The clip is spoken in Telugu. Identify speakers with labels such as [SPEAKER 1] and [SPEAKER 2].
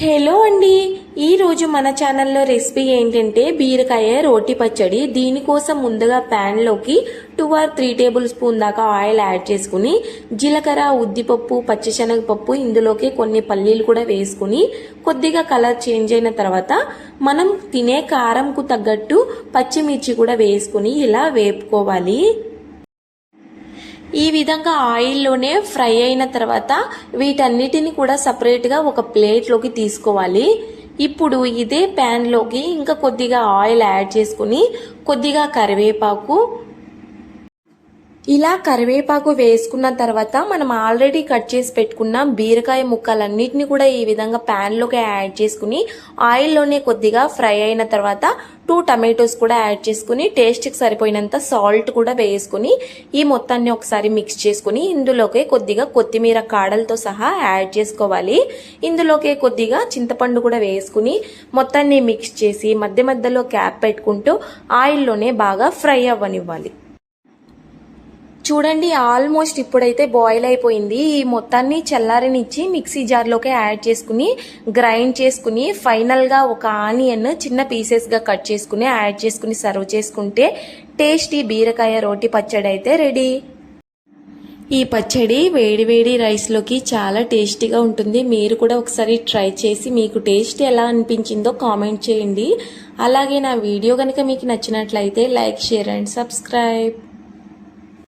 [SPEAKER 1] హలో అండి. ఈరోజు మన ఛానల్లో రెసిపీ ఏంటంటే బీరకాయ రోటి పచ్చడి. దీనికోసం ముందుగా ప్యాన్లోకి two or three tablespoon దాకా ఆయిల్ యాడ్ చేసుకుని జీలకర్ర ఉద్దిపప్పు పచ్చిశనగపప్పు ఇందులోకి కొన్ని పల్లీలు కూడా వేసుకుని కొద్దిగా కలర్ చేంజ్ అయిన తర్వాత మనం తినే కారంకు తగ్గట్టు పచ్చిమిర్చి కూడా వేసుకుని ఇలా వేపుకోవాలి. ఈ విధంగా ఆయిల్లోనే ఫ్రై అయిన తర్వాత వీటన్నిటిని కూడా సపరేట్గా ఒక ప్లేట్లోకి తీసుకోవాలి. ఇప్పుడు ఇదే ప్యాన్లోకి ఇంకా కొద్దిగా ఆయిల్ యాడ్ చేసుకుని కొద్దిగా కరివేపాకు ఇలా కరివేపాకు వేసుకున్న తర్వాత మనం ఆల్రెడీ కట్ చేసి పెట్టుకున్న బీరకాయ ముక్కలన్నిటిని కూడా ఈ విధంగా ప్యాన్లోకి యాడ్ చేసుకుని ఆయిల్లోనే కొద్దిగా ఫ్రై అయిన తర్వాత టూ టమాటోస్ కూడా యాడ్ చేసుకుని టేస్ట్కి సరిపోయినంత సాల్ట్ కూడా వేసుకుని ఈ మొత్తాన్ని ఒకసారి మిక్స్ చేసుకుని ఇందులోకి కొద్దిగా కొత్తిమీర కాడలతో సహా యాడ్ చేసుకోవాలి. ఇందులోకి కొద్దిగా చింతపండు కూడా వేసుకుని మొత్తాన్ని మిక్స్ చేసి మధ్య మధ్యలో క్యాప్ పెట్టుకుంటూ ఆయిల్లోనే బాగా ఫ్రై అవ్వనివ్వాలి. చూడండి ఆల్మోస్ట్ ఇప్పుడైతే బాయిల్ అయిపోయింది. ఈ మొత్తాన్ని చల్లారనిచ్చి మిక్సీ జార్లోకి యాడ్ చేసుకుని గ్రైండ్ చేసుకుని ఫైనల్గా ఒక ఆనియన్ చిన్న పీసెస్గా కట్ చేసుకుని యాడ్ చేసుకుని సర్వ్ చేసుకుంటే టేస్టీ బీరకాయ రోటి పచ్చడి అయితే రెడీ ఈ పచ్చడి వేడి వేడి రైస్లోకి చాలా టేస్టీగా ఉంటుంది. మీరు కూడా ఒకసారి ట్రై చేసి మీకు టేస్ట్ ఎలా అనిపించిందో కామెంట్ చేయండి. అలాగే నా వీడియో కనుక మీకు నచ్చినట్లయితే లైక్ షేర్ అండ్ సబ్స్క్రైబ్